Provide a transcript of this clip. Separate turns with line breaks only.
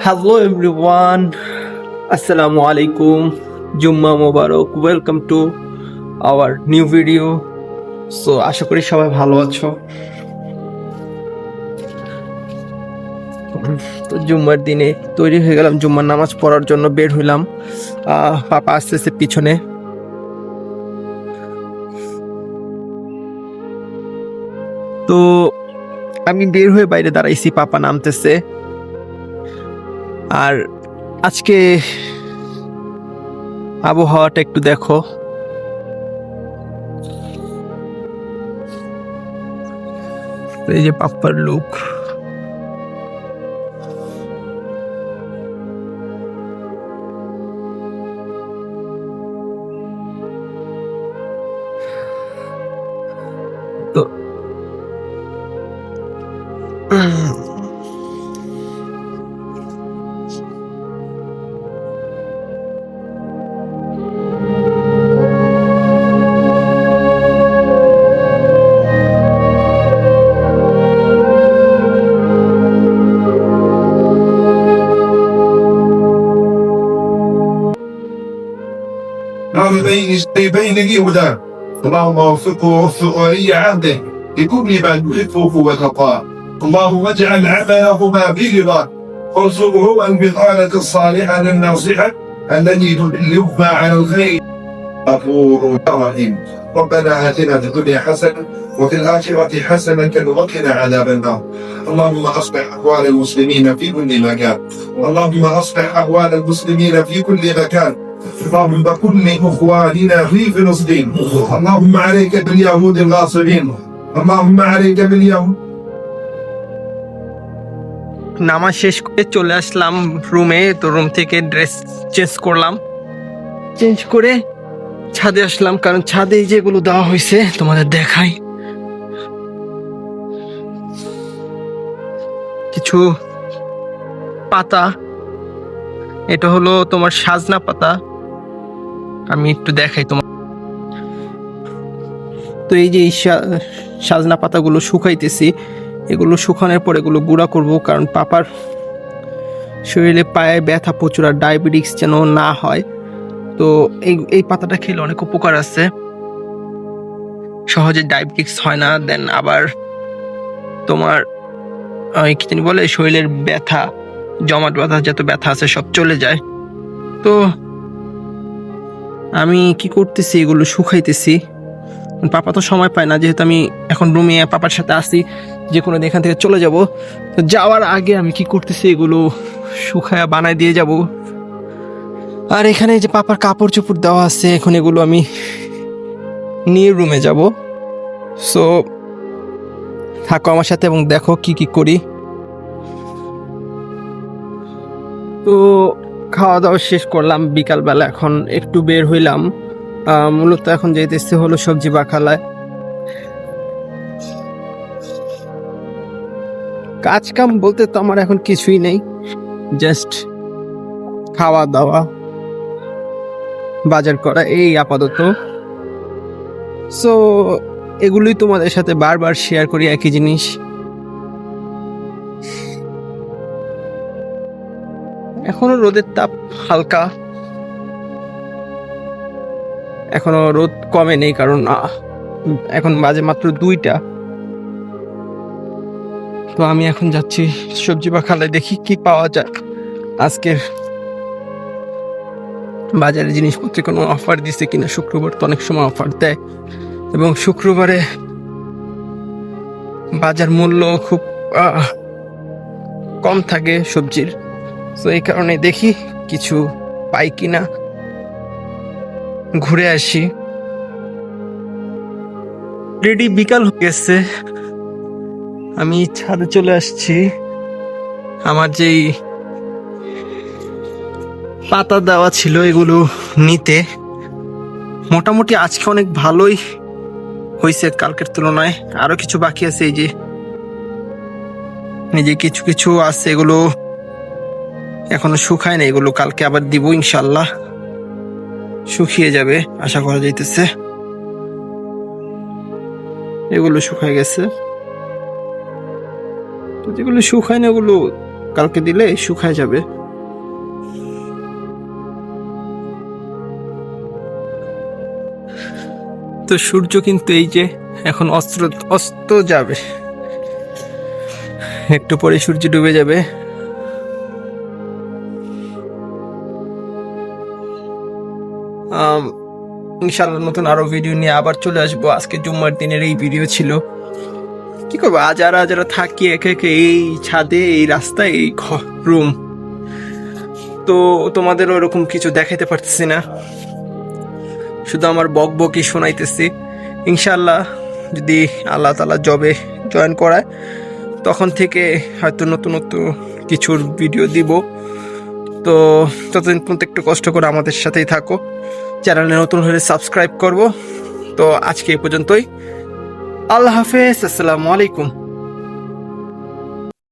Hello everyone আসসালামু আলাইকুম জুম্মা মোবারক welcome to our new video so আশা করি সবাই ভালো আছো। তো জুম্মার দিনে তৈরি হয়ে গেলাম, জুম্মার নামাজ পড়ার জন্য বের হইলাম। পাপা আস্তে আস্তে পিছনে। তো আমি বের হয়ে বাইরে দাঁড়াইছি, পাপা নামতেছে। আর আজকে আবহাওয়াটা একটু দেখো। এই যে পাপ্পার লুক তো
بين بين يهودا اللهم وفقه ووفق ولي عهده. لكل ما يحبه وتقاه. اللهم اجعل عملهما برضاك وارزقهما البطانة الصالحة الناصحة التي تدلهما على الخير. غفور رحيم ربنا آتنا في الدنيا حسنة وفي الآخرة حسنة وقنا عذاب النار. اللهم أصلح أحوال المسلمين في كل مكان. اللهم أصلح أحوال المسلمين في كل مكان. اللهم كن لاخواننا في فلسطين اللهم عليك باليهود الغاصبين اللهم عليك باليهود
নামাজ শেষ করে চলে আসলাম রুমে তো রুম থেকে ড্রেস চেঞ্জ করলাম চেঞ্জ করে ছাদে আসলাম কারণ ছাদে এই যেগুলো দেওয়া হয়েছে তোমাদের দেখাই কিছু পাতা এটা হলো তোমার সাজনা পাতা আমি একটু দেখাই তোমার তো এই যে এই সাজনা পাতাগুলো শুকাইতেছি এগুলো শুকানোর পর এগুলো গুঁড়া করব কারণ পাপার শরীরে পায়ে ব্যথা প্রচুর আর ডায়াবেটিক্স যেন না হয়। তো এই এই পাতাটা খেলে অনেক উপকার আছে। সহজে ডায়াবেটিক্স হয় না দেন আবার তোমার আহ, কি জানি বলে শরীরের ব্যথা জমাট ব্যথা যত ব্যথা আছে সব চলে যায়। তো আমি কি করতেছি? এগুলো শুকাইতেছি। পাপা তো সময় পায় না, যেহেতু আমি এখন রুমে পাপার সাথে আসি যে কোনো এখান থেকে চলে যাব। তো যাওয়ার আগে আমি কি করতেছি? এগুলো শুকায়া বানায় দিয়ে যাব। আর এখানে যে পাপার কাপড় চোপড় দেওয়া আছে, এখন এগুলো আমি নিয়ে রুমে যাব। সো থাকো আমার সাথে এবং দেখো কি কি করি। তো খাওয়া দাওয়া শেষ করলাম, বিকালবেলা এখন একটু বের হইলাম। মূলত এখন যেতেছি হলো সবজি বাখালায়। কাজ কাম বলতে তো আমার এখন কিছুই নেই জাস্ট খাওয়া দাওয়া বাজার করা, এই আপাতত। সো এগুলোই তোমাদের সাথে বারবার শেয়ার করি একই জিনিস। এখনও রোদের তাপ হালকা। এখনও রোদ কমে নেই কারণ এখন বাজে মাত্র দুইটা। তো আমি এখন যাচ্ছি সবজি বা খালে, দেখি কি পাওয়া যায়। আজকের বাজারে জিনিসপত্রে কোনো অফার দিছে কিনা, শুক্রবার তো অনেক সময় অফার দেয়। এবং শুক্রবারে বাজার মূল্য খুব কম থাকে সবজির। তো এই কারণে দেখি কিছু পাই কিনা। ঘুরে আসি। রেডি, বিকাল হয়ে গেছে। আমি ছাদে চলে আসছি। আমার যেই পাতা দেওয়া ছিল এগুলো নিতে, মোটামুটি আজকে অনেক ভালোই হয়েছে কালকের তুলনায়। আরও কিছু বাকি আছে, এই যে যে কিছু কিছু আছে এগুলো এখনও শুকায় না এগুলো কালকে আবার দিব ইনশাল্লাহ শুকিয়ে যাবে, আশা করা যাইতেছে। এগুলো শুকায় গেছে। তো যেগুলো শুকায় না ওগুলো কালকে দিলে শুকায় যাবে। তো সূর্য কিন্তু এই যে এখন অস্ত্র অস্ত যাবে। একটু পরে সূর্য ডুবে যাবে। ইনশাল্লাহ নতুন আরও ভিডিও নিয়ে আবার চলে আসব। আজকে জুম্মার দিনের এই ভিডিও ছিল। কি করব? আজ আর আজ থাকি একে একে এই ছাদে, এই রাস্তায়, এই রুম তো তোমাদের ওরকম কিছু দেখাইতে পারতেছি না। শুধু আমার বক বকই শোনাইতেছি। ইনশাল্লাহ যদি আল্লাহ তালা জবে জয়েন করায়, তখন থেকে হয়তো নতুন নতুন কিছুর ভিডিও দিব। তো ততদিন পর্যন্ত একটু কষ্ট করে আমাদের সাথেই থাকো। চ্যানেলে নতুন হলে সাবস্ক্রাইব করব। তো আজকে এই পর্যন্তই। আল্লাহ হাফেজ আসসালামু আলাইকুম।